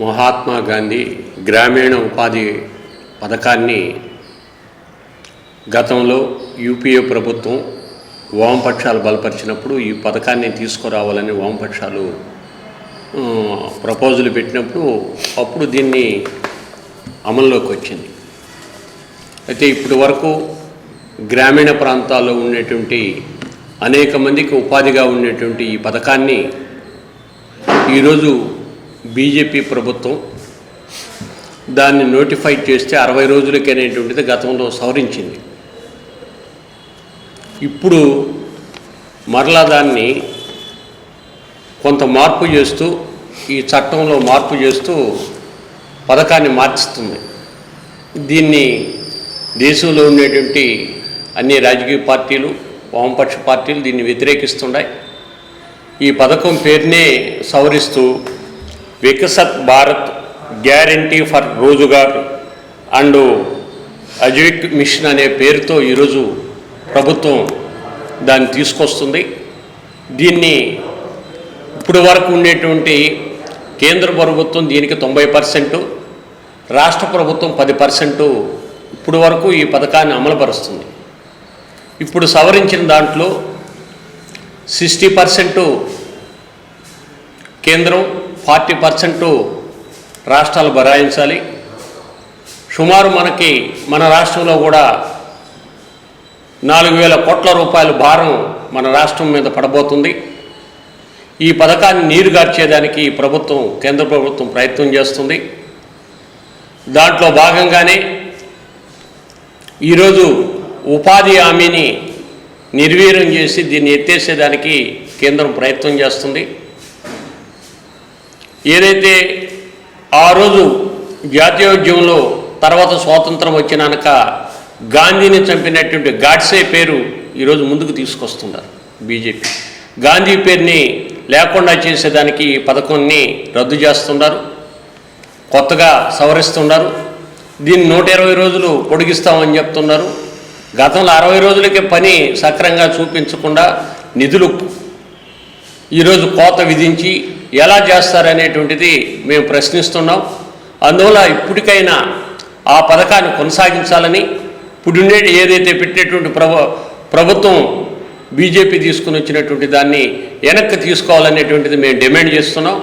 మహాత్మా గాంధీ గ్రామీణ ఉపాధి పథకాన్ని గతంలో యూపీఏ ప్రభుత్వం వామపక్షాలు బలపరిచినప్పుడు ఈ పథకాన్ని తీసుకురావాలని వామపక్షాలు ఆ, ప్రపోజల్ పెట్టినప్పుడు అప్పుడు దీన్ని అమల్లోకి వచ్చింది. అయితే ఇప్పటి వరకు గ్రామీణ ప్రాంతాల్లో ఉండేటువంటి అనేక మందికి ఉపాధిగా ఉండేటువంటి ఈ పథకాన్ని ఈరోజు బీజేపీ ప్రభుత్వం దాన్ని నోటిఫై చేస్తే అరవై రోజులకి అనేటువంటిది గతంలో సవరించింది. ఇప్పుడు మరలా దాన్ని కొంత మార్పు చేస్తూ ఈ చట్టంలో మార్పు చేస్తూ పథకాన్ని మార్చిస్తుంది. దీన్ని దేశంలో ఉండేటువంటి అన్ని రాజకీయ పార్టీలు వామపక్ష పార్టీలు దీన్ని వ్యతిరేకిస్తున్నాయి ఈ పథకం పేరునే సవరిస్తూ Viksit Bharat guarantee for Rozgar and Ajeevika mission అనే పేరుతో ఈరోజు ప్రభుత్వం దాన్ని తీసుకొస్తుంది. దీన్ని ఇప్పుడు వరకు ఉండేటువంటి కేంద్ర ప్రభుత్వం దీనికి తొంభై పర్సెంటు రాష్ట్ర ప్రభుత్వం పది పర్సెంటు ఇప్పుడు వరకు ఈ పథకాన్ని అమలుపరుస్తుంది. ఇప్పుడు సవరించిన దాంట్లో సిక్స్టీ పర్సెంటు కేంద్రం ఫార్టీ పర్సెంటు రాష్ట్రాలు బరాయించాలి. సుమారు మనకి మన రాష్ట్రంలో కూడా నాలుగు వేల కోట్ల రూపాయల భారం మన రాష్ట్రం మీద పడబోతుంది. ఈ పథకాన్ని నీరుగార్చేదానికి ఈ ప్రభుత్వం కేంద్ర ప్రభుత్వం ప్రయత్నం చేస్తుంది. దాంట్లో భాగంగానే ఈరోజు ఉపాధి హామీని నిర్వీర్యం చేసి దీన్ని ఎత్తేసేదానికి కేంద్రం ప్రయత్నం చేస్తుంది. ఏదైతే ఆ రోజు జాతీయోద్యమంలో తర్వాత స్వాతంత్రం వచ్చినాక గాంధీని చంపినటువంటి గాడ్సే పేరు ఈరోజు ముందుకు తీసుకొస్తున్నారు బీజేపీ. గాంధీ పేరుని లేకుండా చేసేదానికి ఈ పథకాన్ని రద్దు చేస్తున్నారు కొత్తగా సవరిస్తున్నారు. దీన్ని నూట ఇరవై రోజులు పొడిగిస్తామని చెప్తున్నారు. గతంలో అరవై రోజులకే పని సక్రంగా చూపించకుండా నిధులు ఈరోజు కోత విధించి ఎలా చేస్తారనేటువంటిది మేము ప్రశ్నిస్తున్నాం. అందువల్ల ఇప్పటికైనా ఆ పథకాన్ని కొనసాగించాలని ఇప్పుడుండే ఏదైతే పెట్టినటువంటి ప్రభు ప్రభుత్వం బీజేపీ తీసుకుని వచ్చినటువంటి దాన్ని వెనక్కి తీసుకోవాలనేటువంటిది మేము డిమాండ్ చేస్తున్నాం.